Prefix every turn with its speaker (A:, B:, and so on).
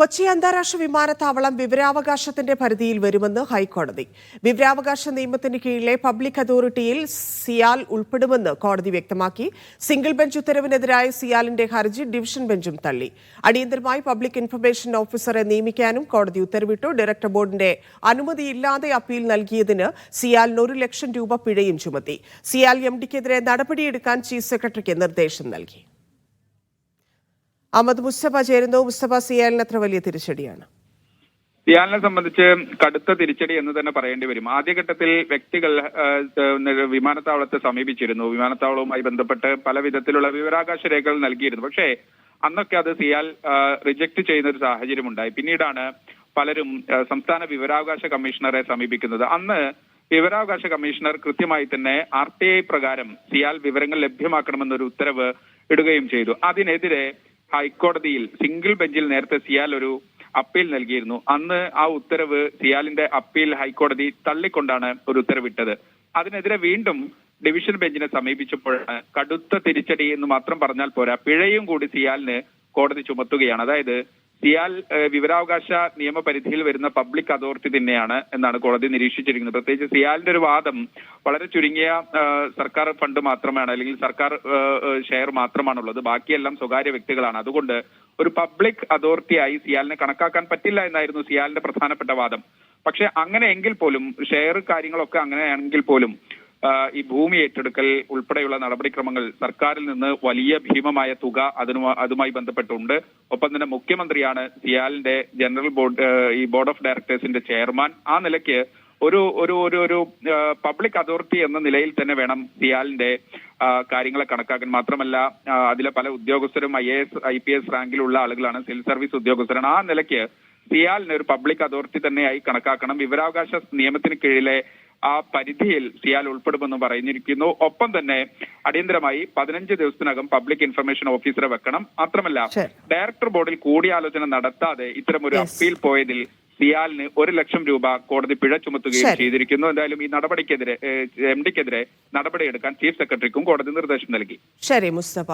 A: കൊച്ചി അന്താരാഷ്ട്ര വിമാനത്താവളം വിവരാവകാശത്തിന്റെ പരിധിയിൽ വരുമെന്ന് ഹൈക്കോടതി. വിവരാവകാശ നിയമത്തിന് കീഴിലെ പബ്ലിക് അതോറിറ്റിയിൽ സിയാൽ ഉൾപ്പെടുമെന്ന് കോടതി വ്യക്തമാക്കി. സിംഗിൾ ബെഞ്ച് ഉത്തരവിനെതിരായ സിയാലിന്റെ ഹർജി ഡിവിഷൻ ബെഞ്ചും തള്ളി. അടിയന്തരമായി പബ്ലിക് ഇൻഫർമേഷൻ ഓഫീസറെ നിയമിക്കാനും കോടതി ഉത്തരവിട്ടു. ഡയറക്ടർ ബോർഡിന്റെ അനുമതിയില്ലാതെ അപ്പീൽ നൽകിയതിന് സിയാലിന് ഒരു ലക്ഷം രൂപ പിഴയും ചുമത്തി. സിയാൽ എം ഡിക്കെതിരെ നടപടിയെടുക്കാൻ ചീഫ് സെക്രട്ടറിക്ക് നിർദ്ദേശം നൽകി. അഹമ്മദ് മുസ്തഫ ചേരുന്നു. മുസ്തഫ സിയാലിന് എത്ര വലിയ തിരിച്ചടിയാണ്.
B: സിയാലിനെ സംബന്ധിച്ച് കടുത്ത തിരിച്ചടി എന്ന് തന്നെ പറയേണ്ടി വരും. ആദ്യഘട്ടത്തിൽ വ്യക്തികൾ വിമാനത്താവളത്തെ സമീപിച്ചിരുന്നു. വിമാനത്താവളവുമായി ബന്ധപ്പെട്ട് പല വിധത്തിലുള്ള വിവരാകാശ രേഖകൾ നൽകിയിരുന്നു. പക്ഷേ അന്നൊക്കെ അത് സിയാൽ റിജക്ട് ചെയ്യുന്ന ഒരു സാഹചര്യം ഉണ്ടായി. പിന്നീടാണ് പലരും സംസ്ഥാന വിവരാവകാശ കമ്മീഷണറെ സമീപിക്കുന്നത്. അന്ന് വിവരാവകാശ കമ്മീഷണർ കൃത്യമായി തന്നെ ആർ ടി ഐ പ്രകാരം സിയാൽ വിവരങ്ങൾ ലഭ്യമാക്കണമെന്നൊരു ഉത്തരവ് ഇടുകയും ചെയ്തു. അതിനെതിരെ ഹൈക്കോടതിയിൽ സിംഗിൾ ബെഞ്ചിൽ നേരത്തെ സിയാൽ ഒരു അപ്പീൽ നൽകിയിരുന്നു. അന്ന് ആ ഉത്തരവ് സിയാലിന്റെ അപ്പീൽ ഹൈക്കോടതി തള്ളിക്കൊണ്ടാണ് ഒരു ഉത്തരവിട്ടത്. അതിനെതിരെ വീണ്ടും ഡിവിഷൻ ബെഞ്ചിനെ സമീപിച്ചപ്പോഴാണ് കടുത്ത തിരിച്ചടി എന്ന് മാത്രം പറഞ്ഞാൽ പോരാ. പിഴയും കൂടി സിയാലിന് കോടതി ചുമത്തുകയാണ്. അതായത് ഏഹ്, വിവരാവകാശ നിയമപരിധിയിൽ വരുന്ന പബ്ലിക് അതോറിറ്റി തന്നെയാണ് എന്നാണ് കോടതി നിരീക്ഷിച്ചിരിക്കുന്നത്. പ്രത്യേകിച്ച് സിയാലിന്റെ ഒരു വാദം വളരെ ചുരുങ്ങിയ സർക്കാർ ഫണ്ട് മാത്രമാണ് അല്ലെങ്കിൽ സർക്കാർ ഷെയർ മാത്രമാണുള്ളത്. ബാക്കിയെല്ലാം സ്വകാര്യ വ്യക്തികളാണ്. അതുകൊണ്ട് ഒരു പബ്ലിക് അതോറിറ്റിയായി സിയാലിനെ കണക്കാക്കാൻ പറ്റില്ല എന്നായിരുന്നു സിയാലിന്റെ പ്രധാനപ്പെട്ട വാദം. പക്ഷെ അങ്ങനെയെങ്കിൽ പോലും ഷെയർ കാര്യങ്ങളൊക്കെ അങ്ങനെയാണെങ്കിൽ പോലും ഈ ഭൂമി ഏറ്റെടുക്കൽ ഉൾപ്പെടെയുള്ള നടപടിക്രമങ്ങൾ സർക്കാരിൽ നിന്ന് വലിയ ഭീമമായ തുക അതിനു അതുമായി ബന്ധപ്പെട്ടുണ്ട്. ഒപ്പം തന്നെ മുഖ്യമന്ത്രിയാണ് സിയാലിന്റെ ജനറൽ ബോർഡ് ഈ ബോർഡ് ഓഫ് ഡയറക്ടേഴ്സിന്റെ ചെയർമാൻ. ആ നിലയ്ക്ക് ഒരു ഒരു ഒരു ഒരു പബ്ലിക് അതോറിറ്റി എന്ന നിലയിൽ തന്നെ വേണം സിയാലിന്റെ കാര്യങ്ങളെ കണക്കാക്കാൻ. മാത്രമല്ല അതിലെ പല ഉദ്യോഗസ്ഥരും I A S I P S റാങ്കിലുള്ള ആളുകളാണ് സിവിൽ സർവീസ് ഉദ്യോഗസ്ഥരാണ്. ആ നിലയ്ക്ക് സിയാലിനെ ഒരു പബ്ലിക് അതോറിറ്റി തന്നെയായി കണക്കാക്കണം. വിവരാവകാശ നിയമത്തിന് കീഴിലെ ആ പരിധിയിൽ സിയാൽ ഉൾപ്പെടുമെന്ന് പറഞ്ഞിരിക്കുന്നു ഒപ്പം തന്നെ അടിയന്തരമായി പതിനഞ്ച് ദിവസത്തിനകം പബ്ലിക് ഇൻഫർമേഷൻ ഓഫീസറെ വെക്കണം. മാത്രമല്ല ഡയറക്ടർ ബോർഡിൽ കൂടിയാലോചന നടത്താതെ ഇത്തരം ഒരു അപ്പീൽ പോയതിൽ സിയാലിന് ഒരു ലക്ഷം രൂപ കോടതി പിഴ ചുമത്തുകയും ചെയ്തിരിക്കുന്നു. എന്തായാലും ഈ നടപടിക്കെതിരെ എം ഡിക്കെതിരെ നടപടിയെടുക്കാൻ ചീഫ് സെക്രട്ടറിക്കും കോടതി നിർദ്ദേശം നൽകി.
A: ശരി മുസ്തഫ.